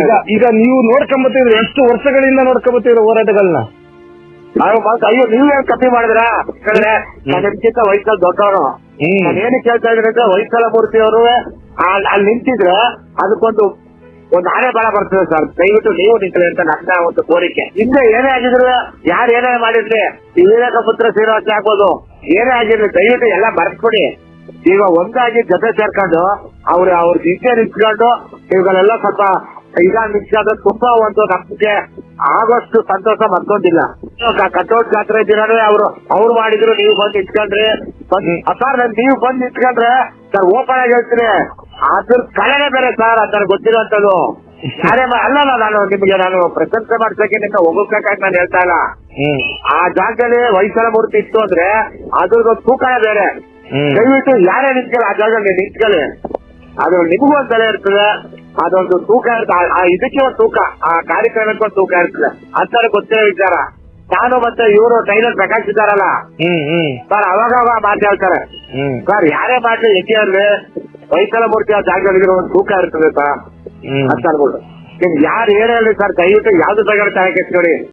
ಈಗ ಈಗ ನೀವು ನೋಡ್ಕೊಂಬತ್ತಿದ್ರೆ ಎಷ್ಟು ವರ್ಷಗಳಿಂದ ನೋಡ್ಕೊಂಬತ್ತಿದ್ರೆ ಹೋರಾಟಗಳನ್ನ ನಾವು ಮತ್ತೆ ಅಯ್ಯೋ ನೀವೇನ್ ಕಮ್ಮಿ ಮಾಡಿದ್ರ? ಯಾಕಂದ್ರೆ ನಾನು ನಿಮ್ಗಿಂತ ವಯಸ್ಸಲ್ಲಿ ದೊಡ್ಡವನು. ನಾನು ಏನು ಕೇಳ್ತಾ ಇದ್ರೆ ಅಂದ್ರೆ ವಯಸ್ಸಲ ಮೂರ್ತಿ ಅವರು ಅಲ್ಲಿ ನಿಂತಿದ್ರೆ ಅದಕ್ಕೊಂದು ಒಂದು ಆನೆ ಬಾಳ ಬರ್ತದೆ ಸರ್. ದಯವಿಟ್ಟು ನೀವು ನಿಂತರೆ ಅಂತ ನನ್ನ ಒಂದು ಕೋರಿಕೆ. ಹಿಂದೆ ಏನೇ ಆಗಿದ್ರು ಯಾರು ಏನೇ ಮಾಡಿರ್ಲಿ ಈ ವಿವೇಕ ಪುತ್ರ ಶ್ರೀನಿವಾಸ ಆಗ್ಬೋದು. ಏನೇ ಆಗಿರ್ಲಿ ದಯವಿಟ್ಟು ಎಲ್ಲ ಬರ್ಸ್ಕೊಡಿ ಈಗ ಒಂದಾಗಿ ಜೊತೆ ಸೇರ್ಕೊಂಡು ಅವ್ರ ಅವ್ರ ಹಿಂದೆ ನಿಂತ್ಕೊಂಡು ಇವುಗಳೆಲ್ಲ ಸ್ವಲ್ಪ ಈಗ ನಿಂತ್ಕೊಂಡು ತುಂಬಾ ಒಂದು ನಮ್ಗೆ ಆಗೋಷ್ಟು ಸಂತೋಷ ಮತ್ತೊಂದಿಲ್ಲ ಕಟೌಟ್ ಜಾತ್ರೆ ದಿನವೇ ಅವರು ಅವ್ರು ಮಾಡಿದ್ರು ನೀವು ಬಂದು ಇಟ್ಕೊಂಡ್ರಿ. ಸರ್ ನನ್ ನೀವು ಬಂದು ಇಟ್ಕೊಂಡ್ರೆ ಸರ್ ಓಪನ್ ಆಗಿ ಹೇಳ್ತೀನಿ. ಅದ್ರ ಕಳೆನೇ ಬೇರೆ ಸರ್ ಅದನ್ನ ಗೊತ್ತಿರೋಂಥದ್ದು. ಯಾರೇ ಅಲ್ಲ ಅಲ್ಲಲ್ಲ ನಾನು ನಿಮಗೆ ನಾನು ಪ್ರಶಂಸೆ ಮಾಡ್ಸಕ್ಕೆ ನಿನ್ನ ಹೋಗಬೇಕಾಗಿ ನಾನು ಹೇಳ್ತಾ ಇಲ್ಲ. ಆ ಜಾಗದಲ್ಲಿ ವಯಸ್ಸರ ಮೂರ್ತಿ ಇತ್ತು ಅಂದ್ರೆ ಅದ್ರದ್ದು ತೂಕನೇ ಬೇರೆ. ದಯವಿಟ್ಟು ಯಾರೇ ನಿಂತ್ಕೊಳ್ಳಿ ಆ ಜಾಗದಲ್ಲಿ ನಿಂತ್ಕೊಳ್ಳಿ. ಅದ್ರ ನಿಮಗೂ ಒಂದ್ ಬೆಲೆ ಇರ್ತದೆ. ಅದೊಂದು ತೂಕ ಇರ್ತದೆ ಆ- ಇದಕ್ಕೆ ಒಂದು ತೂಕ ಆ ಕಾರ್ಯಕ್ರಮಕ್ಕೆ ಒಂದು ತೂಕ ಇರ್ತದೆ ಅಂತಾರೆ ಗೊತ್ತಿರೋ ವಿಚಾರ. ನಾನು ಮತ್ತೆ ಇವರು ಟೈಲರ್ ಪ್ರಕಾಶ್ ಇದ್ದಾರಲ್ಲ ಸರ್ ಅವಾಗ ಅವಾಗ ಮಾತು ಹೇಳ್ತಾರೆ. ಸರ್ ಯಾರೇ ಮಾಡ್ಲಿ ಎಕ್ಕೆ ಅಂದ್ರೆ ವೈಕಲ ಮೂರ್ತಿ ಆ ಜಾಗದಲ್ಲಿ ಒಂದು ತೂಕ ಇರ್ತದೆ ಸರ್. ಹ್ಮ್. ಅಂತ ಅನ್ಬಿಟ್ಟು ನಿಮ್ಗೆ ಯಾರು ಏನೇ ಹೇಳಿ ಸರ್ ದಯವಿಟ್ಟು ಯಾವ್ದು ತಗೊಂಡು ತಲೆ ಕೆಚ್ಕೊಡಿ